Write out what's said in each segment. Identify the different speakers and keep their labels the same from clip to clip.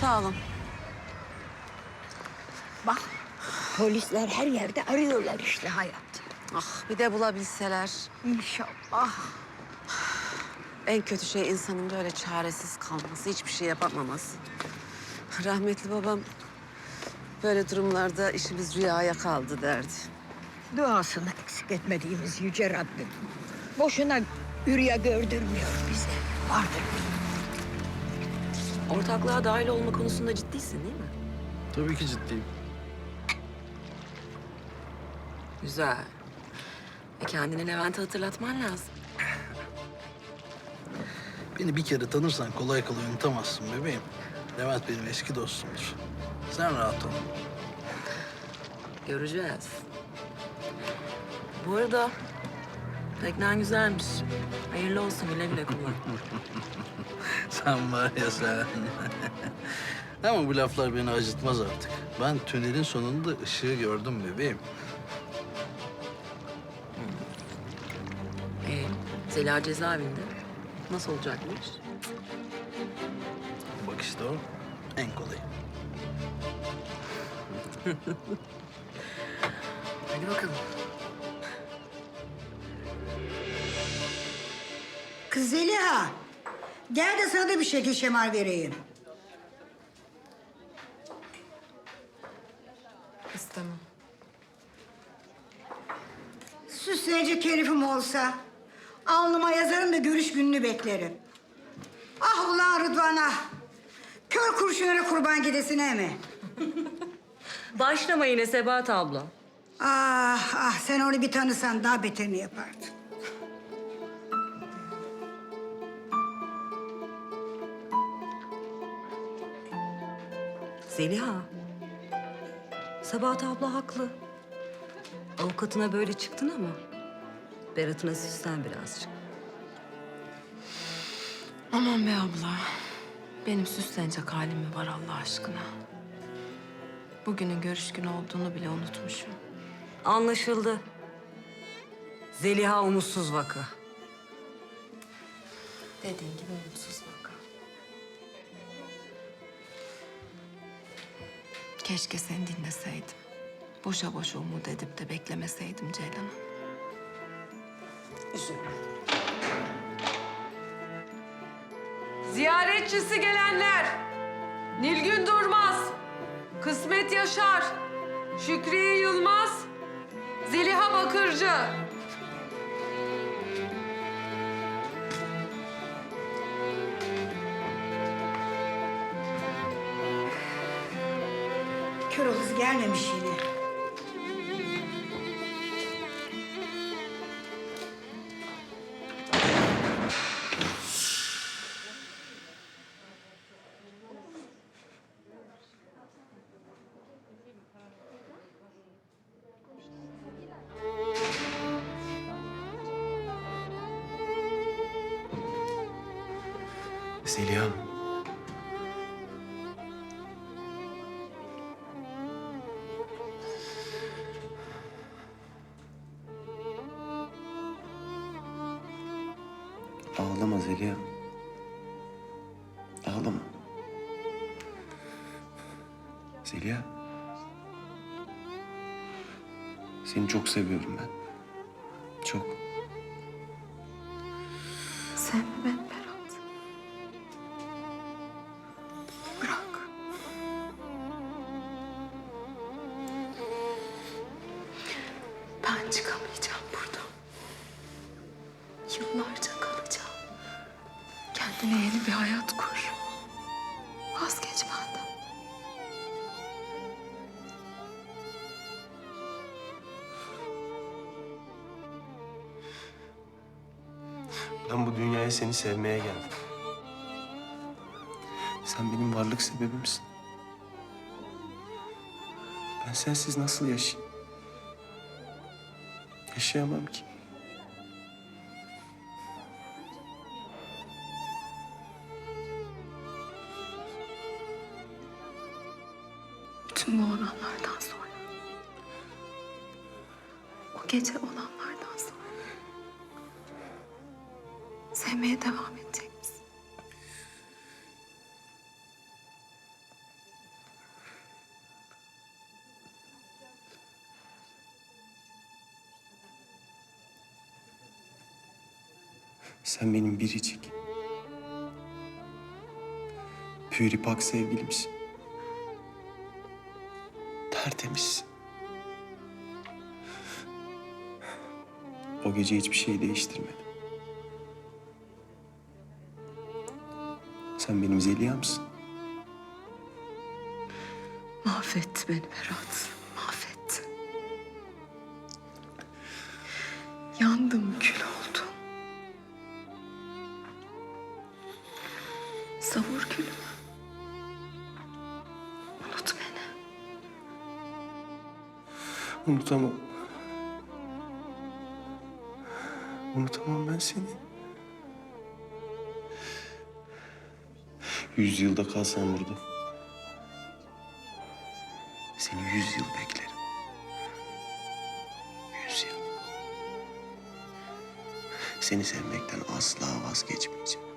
Speaker 1: Sağ olun.
Speaker 2: Bak polisler her yerde arıyorlar işte hayat.
Speaker 1: Ah bir de bulabilseler.
Speaker 2: İnşallah.
Speaker 1: En kötü şey insanın böyle çaresiz kalması, hiçbir şey yapamaması. Rahmetli babam böyle durumlarda işimiz rüyaya kaldı derdi.
Speaker 2: Duasını eksik etmediğimiz yüce Rabbim. Boşuna ürya gördürmüyor bize. Vardır.
Speaker 3: Ortaklığa dahil olma konusunda ciddisin değil mi?
Speaker 4: Tabii ki ciddiyim.
Speaker 3: Güzel. E kendini Levent'e hatırlatman lazım.
Speaker 4: Beni bir kere tanırsan kolay kolay unutamazsın bebeğim. Levent benim eski dostumdur. Sen rahat ol.
Speaker 3: Göreceğiz. Bu arada teknen güzelmiş. Hayırlı olsun güle güle kullan.
Speaker 4: Sen var ya sen. Ama bu laflar beni acıtmaz artık. Ben tünelin sonunda ışığı gördüm bebeğim.
Speaker 3: Ee, Zeliha cezaevinde. Nasıl olacakmış?
Speaker 4: Bak işte o en kolayı.
Speaker 3: Hadi bakalım.
Speaker 5: Kız Zeliha, gel de sana da bir şekil şemal vereyim.
Speaker 1: İstemem.
Speaker 5: Süsleyecek herifim olsa alnıma yazarım da görüş gününü beklerim. Ah ulan Rıdvan'a, kör kurşunlara kurban gidesine mi?
Speaker 3: Başlama yine Sebat abla.
Speaker 5: Ah ah sen onu bir tanısan daha beterini yapardın.
Speaker 3: Zeliha. Sabahat abla haklı. Avukatına böyle çıktın ama Berat'ına süslen birazcık.
Speaker 6: Aman be abla. Benim süslenecek halim mi var Allah aşkına? Bugünün görüş günü olduğunu bile unutmuşum.
Speaker 3: Anlaşıldı. Zeliha umutsuz vaka.
Speaker 6: Dediğin gibi umutsuz vaka. Keşke seni dinleseydim. Boşa boşa umut edip de beklemeseydim Ceylan'ı.
Speaker 7: Ziyaretçisi gelenler. Nilgün Durmaz. Kısmet Yaşar. Şükriye Yılmaz. Zeliha Bakırcı.
Speaker 5: Gelmemiş yine.
Speaker 8: Zeliha Ağlama. Zeliha. Seni çok seviyorum ben. Çok.
Speaker 6: Sevme beni Berat. Bırak. Ben çıkamayacağım buradan. Yıllarca
Speaker 8: Ben bu dünyaya seni sevmeye geldim. Sen benim varlık sebebimsin. Ben sensiz nasıl yaşayayım? Yaşayamam ki.
Speaker 6: Tüm bu olanlardan sonra. O gece olanlardan sevmeye devam edecek misin?
Speaker 8: Sen benim biricik, püripak sevgilimsin. Tertemizsin. O gece hiçbir şey değiştirmedi. Sen benim Zeliha'msın.
Speaker 6: Mahvetti beni Berat. Mahvetti. Yandım, kül oldum. Savur gülümü. Unut beni.
Speaker 8: Unutamam. Unutamam ben seni. Yüz yılda kalsam burada. Seni yüz yıl beklerim. Yüz yıl. Seni sevmekten asla vazgeçmeyeceğim.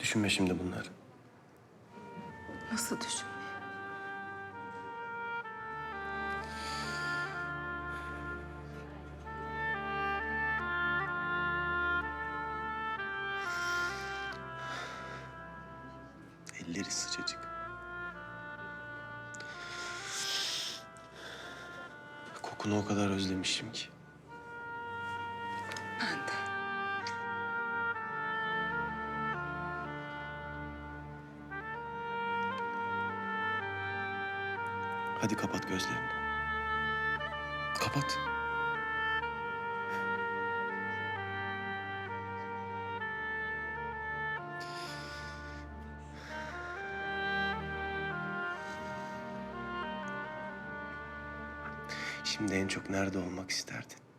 Speaker 8: Düşünme şimdi bunları.
Speaker 6: Nasıl düşün?
Speaker 8: Elleri sıcacık. Kokunu o kadar özlemişim ki. Hadi kapat gözlerini. Kapat. Şimdi en çok nerede olmak isterdin?